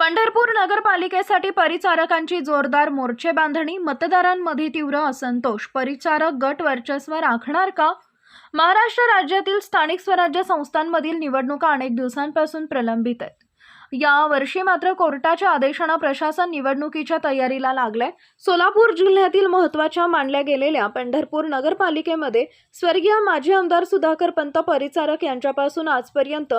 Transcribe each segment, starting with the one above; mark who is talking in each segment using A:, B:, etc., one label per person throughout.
A: पंढरपूर नगरपालिकेसाठी परिचारकांची जोरदार मोर्चे बांधणी मतदारांमध्ये तीव्र असंतोष. परिचारक गट वर्चस्व राखणार का? महाराष्ट्र राज्यातील स्थानिक स्वराज्य संस्थांमधील निवडणुका अनेक दिवसांपासून प्रलंबित आहेत. या वर्षी मात्र कोर्टाच्या आदेशानं प्रशासन निवडणुकीच्या तयारीला लागलंय. सोलापूर जिल्ह्यातील महत्त्वाच्या मानल्या गेलेल्या पंढरपूर नगरपालिकेमध्ये स्वर्गीय माजी आमदार सुधाकर पंत परिचारक यांच्यापासून आजपर्यंत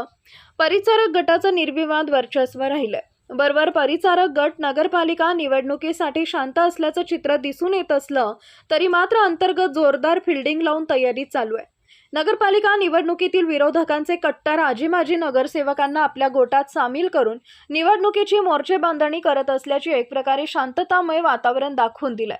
A: परिचारक गटाचं निर्विवाद वर्चस्व राहिलंय. बरोबर परिचारक गट नगरपालिका निवडणुकीसाठी शांत असल्याचं चित्र दिसून येत असलं तरी मात्र अंतर्गत जोरदार फिल्डिंग लावून तयारी चालू आहे. नगरपालिका निवडणुकीतील विरोधकांचे कट्टर आजी माजी नगरसेवकांना आपल्या गोटात सामील करून निवडणुकीची मोर्चे बांधणी करत असल्याची एक प्रकारे शांततामय वातावरण दाखवून दिलंय.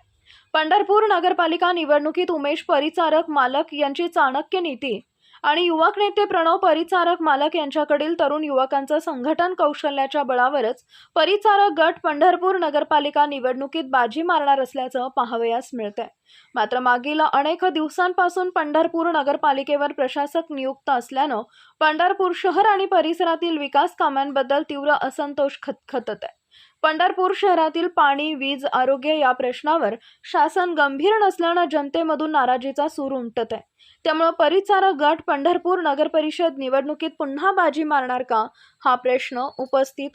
A: पंढरपूर नगरपालिका निवडणुकीत उमेश परिचारक मालक यांची चाणक्य नीती आणि युवक नेते प्रणव परिचारक मालक यांच्याकडील तरुण युवकांचं संघटन कौशल्याच्या बळावरच परिचारक गट पंढरपूर नगरपालिका निवडणुकीत बाजी मारणार असल्याचं पाहावयास मिळतंय. मात्र मागील अनेक दिवसांपासून पंढरपूर नगरपालिकेवर प्रशासक नियुक्त असल्यानं पंढरपूर शहर आणि परिसरातील विकास कामांबद्दल तीव्र असंतोष खतखतत आहे पंढरपूर शहरातील पाणी वीज आरोग्य या प्रश्नावर शासन गंभीर नसल्यानं जनतेमधून नाराजीचा सूर उमटत आहे. त्यामुळे परिचारक गट पंढरपूर नगर परिषद निवडणुकीत पुन्हा बाजी मारणार का? हा प्रश्न उपस्थित